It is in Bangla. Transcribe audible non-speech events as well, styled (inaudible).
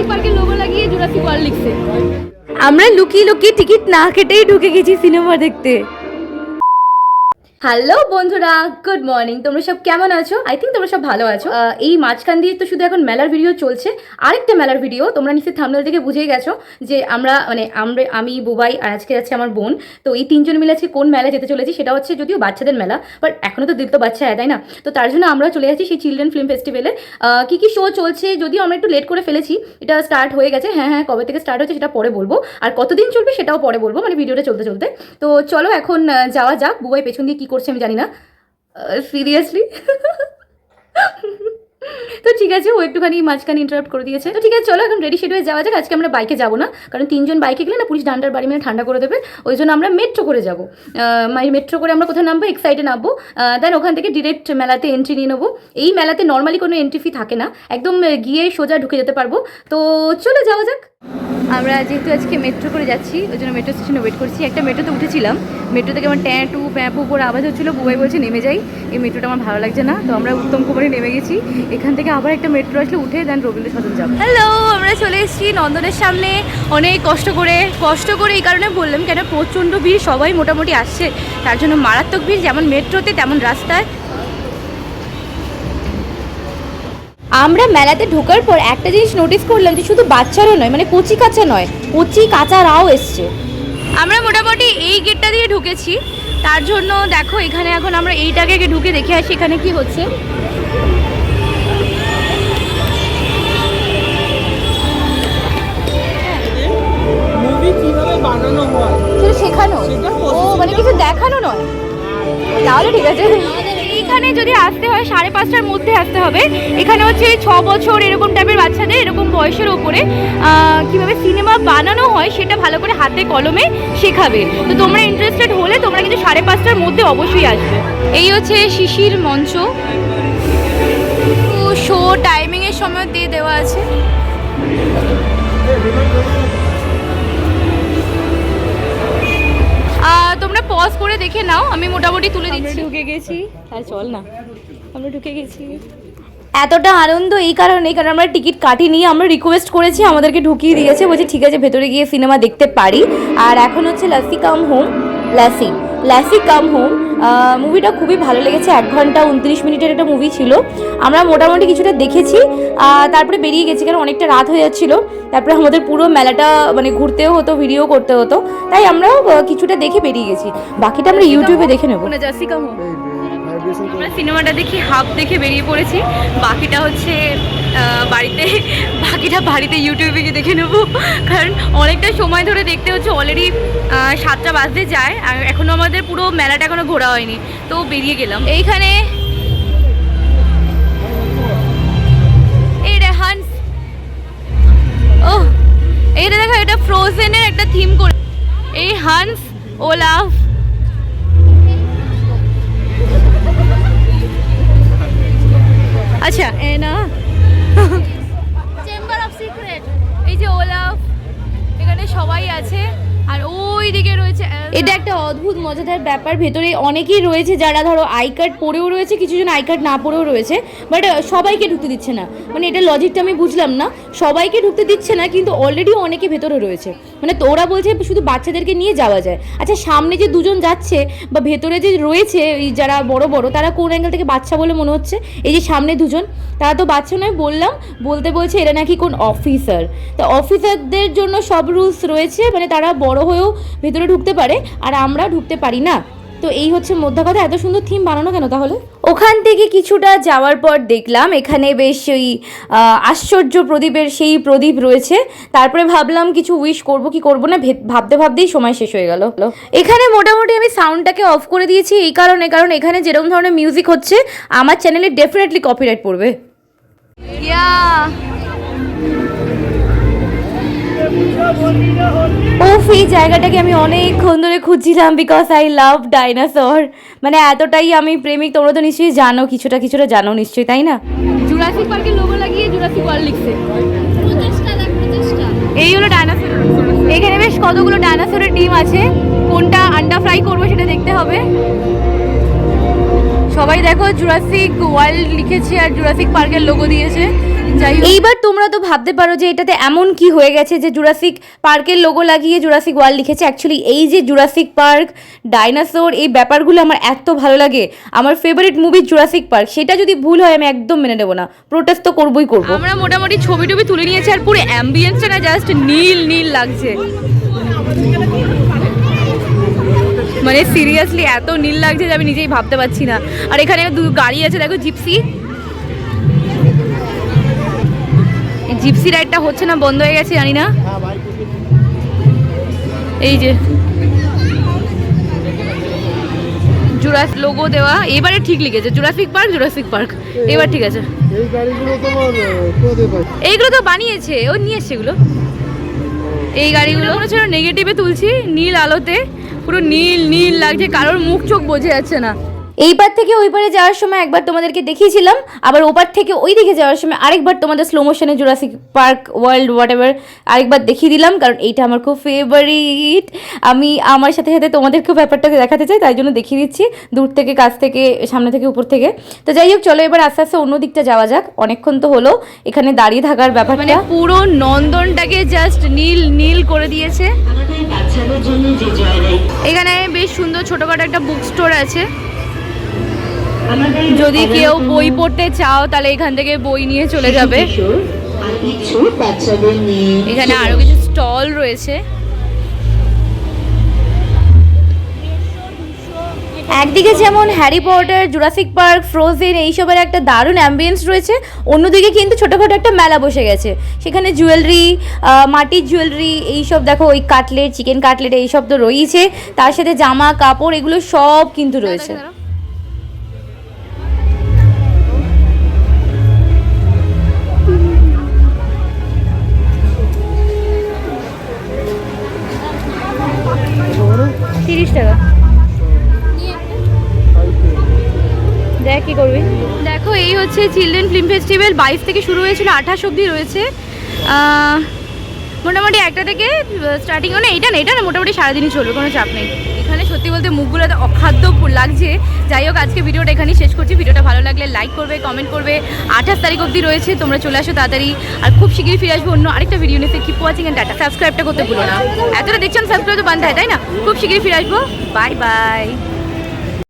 জুরাসিক পার্কের লোগো লাগিয়ে জুরাসিক ওয়ার্ল্ড লিখছে। আমরা লুকিয়ে লুকিয়ে টিকিট না কেটেই ঢুকে গেছি সিনেমা দেখতে। হ্যালো বন্ধুরা। গুড মর্নিং তোমরা সব কেমন আছো? আই থিঙ্ক তোমরা সব ভালো আছো। এই মাঝখান দিয়ে তো শুধু এখন মেলার ভিডিও চলছে। আরেকটা মেলার ভিডিও তোমরা নিশ্চয়ই থামনেল থেকে বুঝেই গেছো যে আমরা মানে আমরা, আমি, বুবাই আর আজকে যাচ্ছে আমার বোন। তো এই তিনজন মিলে আজকে কোন মেলা যেতে চলেছি সেটা হচ্ছে যদিও বাচ্চাদের মেলা বাট এখনও তো দিল তো বাচ্চা তাই না? তো তার জন্য আমরা চলে যাচ্ছি সেই চিলড্রেন ফিল্ম ফেস্টিভ্যালে কী কী শো চলছে? যদিও আমরা একটু লেট করে ফেলেছি, এটা স্টার্ট হয়ে গেছে। হ্যাঁ হ্যাঁ কবে থেকে স্টার্ট হচ্ছে সেটা পরে বলব। আর কতদিন চলবে সেটাও পরে বলব মানে ভিডিওটা চলতে চলতে। তো চলো এখন যাওয়া যাক। বুবাই পেছন দিয়ে কী করছে আমি জানি না। সিরিয়াসলি তো ঠিক আছে, ও একটুখানি মাঝখানে ইন্টারাপ্ট করে দিয়েছে। তো ঠিক আছে, চলো এখন রেডি শেড হয়ে যাওয়া যাক। আজকে আমরা বাইকে যাব না। কারণ তিনজন বাইকে গেলে না, পুলিশ ডান্ডার বাড়ি মেরে ঠান্ডা করে দেবে। ওই জন্য আমরা মেট্রো করে যাব। মেট্রো করে আমরা কোথায় নামবো? এক্সাইটে নামবো। দেন ওখান থেকে ডিরেক্ট মেলাতে এন্ট্রি নিয়ে নেব। এই মেলাতে নর্মালি কোনো এন্ট্রি ফি থাকে না। একদম গিয়ে সোজা ঢুকে যেতে পারব। তো চলো যাওয়া যাক। আমরা যেহেতু আজকে মেট্রো করে যাচ্ছি, ওই জন্য মেট্রো স্টেশনে ওয়েট করছি। একটা মেট্রোতে উঠেছিলাম মেট্রো থেকে আমার ট্যাঁ টু প্যাঁপু করে আওয়াজ হচ্ছিল, বুবাই বলছে, নেমে যাই। এই মেট্রোটা আমার ভালো লাগছে না, তো আমরা উত্তম কুমারে নেমে গেছি। এখান থেকে আবার একটা মেট্রো আসলে, উঠে দেন রবীন্দ্র সদন যাব। হ্যালো আমরা চলে এসেছি নন্দনের সামনে। অনেক কষ্ট করে কষ্ট করে এই কারণে বললাম, কেন প্রচণ্ড ভিড়, সবাই মোটামুটি আসছে। তার জন্য মারাত্মক ভিড়, যেমন মেট্রোতে তেমন রাস্তায়। আমরা মেলাতে ঢোকার পর একটা জিনিস নোটিস করলাম যে শুধু বাচ্চারও নয় মানে কচি কাঁচা নয় কচি কাঁচারাও এসছে। আমরা মোটামুটি এই গেটটা দিয়ে ঢুকেছি। তার জন্য দেখো এখানে এখন আমরা এইটাকে আগে ঢুকে দেখে আসি এখানে কি হচ্ছে। বানানো হয়? শেখানো? ও মানে কিছু দেখানো নয়। তাহলে ঠিক আছে। যদি আসতে হয়, সাড়ে পাঁচটার মধ্যে আসতে হবে। এখানে হচ্ছে ছ বছর এরকম টাইপের বাচ্চাদের, এরকম বয়সের ওপরে কীভাবে সিনেমা বানানো হয় সেটা ভালো করে হাতে কলমে শেখাবে। তো তোমরা ইন্টারেস্টেড হলে তোমরা কিন্তু সাড়ে পাঁচটার মধ্যে অবশ্যই আসবে। এই হচ্ছে শিশির মঞ্চ। শো টাইমিংয়ের সময় দিয়ে দেওয়া আছে। তোমরা পজ করে দেখে নাও আমি মোটামুটি তুলে দিচ্ছি। ঢুকে গেছি। আর চল না আমরা ঢুকে গেছি। এতটা আনন্দ এই কারণে কারণ আমরা টিকিট কাটিনি আমরা রিকোয়েস্ট করেছি আমাদেরকে ঢুকিয়ে দিয়েছে বলছি ঠিক আছে ভেতরে গিয়ে সিনেমা দেখতে পারি। আর এখন হচ্ছে Lassie come home Lassie Lassie come home মুভিটা খুবই ভালো লেগেছে। এক ঘণ্টা উনত্রিশ মিনিটের একটা মুভি ছিল। আমরা মোটামুটি কিছুটা দেখেছি। তারপরে বেরিয়ে গেছি কারণ অনেকটা রাত হয়ে যাচ্ছিল। তারপরে আমাদের পুরো মেলাটা মানে ঘুরতেও হতো ভিডিও করতে হতো। তাই আমরাও কিছুটা দেখে বেরিয়ে গেছি। বাকিটা আমরা ইউটিউবে দেখে নেব। না জাসি কাম আমরা সিনেমাটা দেখি, হাফ দেখে বেরিয়ে পড়েছি। বাকিটা হচ্ছে বাড়িতে, (laughs) বাকিটা বাড়িতে ইউটিউবে গিয়ে দেখে নেব। কারণ অনেকটা সময় ধরে দেখতে হচ্ছে অলরেডি সাতটা বাজতে যায়, আর এখনও আমাদের পুরো মেলাটা এখনও ঘোরা হয়নি। তো বেরিয়ে গেলাম। এইখানে এই রে হান্স। ও এইটা দেখো, এটা ফ্রোজেনের একটা থিম করে এই হান্স, ওলাফ। আচ্ছা এ না চেম্বার অফ সিক্রেট এই যে ওলাফ এখানে সবাই আছে আর রয়েছে এটা একটা অদ্ভুত, মজাদার ব্যাপার। ভেতরে অনেকেই রয়েছে যারা ধরো আই কার্ড পরেও রয়েছে কিছু জন আই কার্ড না পরেও রয়েছে, বাট সবাইকে ঢুকতে দিচ্ছে না। মানে এটা লজিকটা আমি বুঝলাম না। সবাইকে ঢুকতে দিচ্ছে না, কিন্তু অলরেডি অনেকে ভেতরে রয়েছে। মানে তো ওরা বলছে শুধু বাচ্চাদেরকে নিয়ে যাওয়া যায়। আচ্ছা সামনে যে দুজন যাচ্ছে বা ভেতরে যে রয়েছে, এই যারা বড় বড়, তারা কোন অ্যাঙ্গেল থেকে বাচ্চা বলে মনে হচ্ছে? এই যে সামনে দুজন, তারা তো বাচ্চা নয়, বললাম, বলতে বলছে এরা নাকি কোন অফিসার তা অফিসারদের জন্য সব রুলস রয়েছে মানে তারা বড় হয়েও ভেতরে ঢুকতে পারে। আর আমরা ঢুকতে পারি না। তো এই হচ্ছে মধ্যা কথা। এত সুন্দর থিম বানানো কেন তাহলে? ওখান থেকে কিছুটা যাওয়ার পর দেখলাম এখানে বেশ ওই আশ্চর্য প্রদীপের সেই প্রদীপ রয়েছে। তারপরে ভাবলাম কিছু উইশ করব কি করব না ভাবতে ভাবতেই সময় শেষ হয়ে গেল। এখানে মোটামুটি আমি সাউন্ডটাকে অফ করে দিয়েছি এই কারণে কারণ এখানে যেরকম ধরনের মিউজিক হচ্ছে আমার চ্যানেলে ডেফিনেটলি কপিরাইট পড়বে। ইয়া ওফ এই জায়গাটাকে আমি অনেকক্ষণ ধরে খুঁজছিলাম বিকজ আই লাভ ডাইনাসর মানে এতটাই আমি প্রেমিক তোমরা তো নিশ্চয়ই জানো কিছুটা কিছুটা জানো নিশ্চয়ই তাই না? জুরাসিক পার্কের লোগো লাগিয়ে জুরাসিক ওয়ার্ল্ড লিখছে। এই হলো ডাইনোসর এখানে বেশ কতগুলো ডাইনোসরের ডিম আছে। কোনটা আন্ডা ফ্রাই করব সেটা দেখতে হবে। সবাই দেখো জুরাসিক ওয়ার্ল্ড লিখেছে আর জুরাসিক পার্কের লোগো দিয়েছে। এইবার তোমরা তো ভাবতে পারো যে এটাতে এমন কি হয়ে গেছে যে জুরাসিক পার্কের লোগো লাগিয়ে জুরাসিক ওয়ার্ল্ড লিখেছে। অ্যাকচুয়ালি এই যে জুরাসিক পার্ক ডাইনোসর এই ব্যাপারগুলো আমার এত ভালো লাগে। আমার ফেভারিট মুভি জুরাসিক পার্ক সেটা যদি ভুল হয় আমি একদম মেনে নেব না। প্রোটেস্ট তো করবোই করব। আমরা মোটামুটি ছবি টবি তুলে নিয়েছি আর পুরো অ্যাম্বিয়েন্সটা না জাস্ট নীল নীল লাগছে। মানে সিরিয়াসলি এত নীল লাগছে যে আমি নিজেই ভাবতে পারছি না। আর এখানে দু গাড়ি আছে দেখো জিপসি জিপসি রাইডটা হচ্ছে না, বন্ধ হয়ে গেছে, জানি না। এই যে। জুরাস লোগো দেওয়া, এবারে ঠিক লিখেছে, জুরাসিক পার্ক জুরাসিক পার্ক। এবার ঠিক আছে। এইগুলো তো বানিয়েছে, ও নিয়ে এসছে এগুলো। এই গাড়িগুলো মনে হচ্ছে নেগেটিভে তুলছি, নীল আলোতে, পুরো নীল নীল লাগছে, কারোর মুখ চোখ বোঝা যাচ্ছে না। এই পার থেকে ওই পারে যাওয়ার সময় একবার তোমাদেরকে দেখিয়েছিলাম আবার ওপার থেকে ওই দিকে যাওয়ার সময় আরেকবার তোমাদের স্লো মোশনে Jurassic Park World whatever আরেকবার দেখিয়ে দিলাম কারণ এইটা আমার খুব ফেভারিট আমি আমার সাথে সাথে তোমাদেরকেও ব্যাপারটাকে দেখাতে চাই তাই জন্য দেখিয়ে দিচ্ছি দূর থেকে কাছ থেকে সামনে থেকে উপর থেকে। তো যাই হোক চলো এবার আস্তে আস্তে অন্য দিকটা যাওয়া যাক। অনেকক্ষণ তো হলো এখানে দাঁড়িয়ে থাকার ব্যাপার মানে পুরো নন্দনটাকে জাস্ট নীল নীল করে দিয়েছে। এখানে বেশ সুন্দর ছোটখাটো একটা বুক স্টোর আছে। যদি কেউ বই পড়তে চাও তাহলে এখান থেকে বই নিয়ে চলে যাবে। কিশোর আর কিছু বাচ্চাদের নিয়ে এখানে আরও কিছু স্টল রয়েছে। একদিকে যেমন Harry Potter Jurassic Park Frozen এইসবের একটা দারুণ অ্যাম্বিয়েন্স রয়েছে। অন্যদিকে কিন্তু ছোটোখাটো একটা মেলা বসে গেছে। সেখানে জুয়েলারি মাটির জুয়েলারি এইসব দেখো ওই কাটলেট চিকেন কাটলেট এইসব তো রয়েছে তার সাথে জামা কাপড় এগুলো সব কিন্তু রয়েছে। দেখ কি করবি? দেখো, এই হচ্ছে চিলড্রেন ফিল্ম ফেস্টিভ্যাল। বাইশ থেকে শুরু হয়েছিল, আঠাশ অবধি রয়েছে। মোটামুটি একটা থেকে স্টার্টিং মানে এটা না এটা না, মোটামুটি সারাদিনই চলবে, কোনো চাপ নেই। এখানে সত্যি বলতে মুখগুলো অখাদ্য লাগছে। যাই হোক, আজকে ভিডিওটা এখানেই শেষ করছি। ভিডিওটা ভালো লাগলে লাইক করবে কমেন্ট করবে। আঠাশ তারিখ অবধি রয়েছে, তোমরা চলে আসো তাড়াতাড়ি। আর খুব শীঘ্রই ফিরে আসব অন্য আরেকটা ভিডিও নিতে কিপ ওয়াচিং এন্ড ডাটা সাবস্ক্রাইবটা করতে ভুলো না। এতটা দেখছেন সাবস্ক্রাইব তো বান্ধা তাই না? খুব শীঘ্রই ফিরে আসব। Bye bye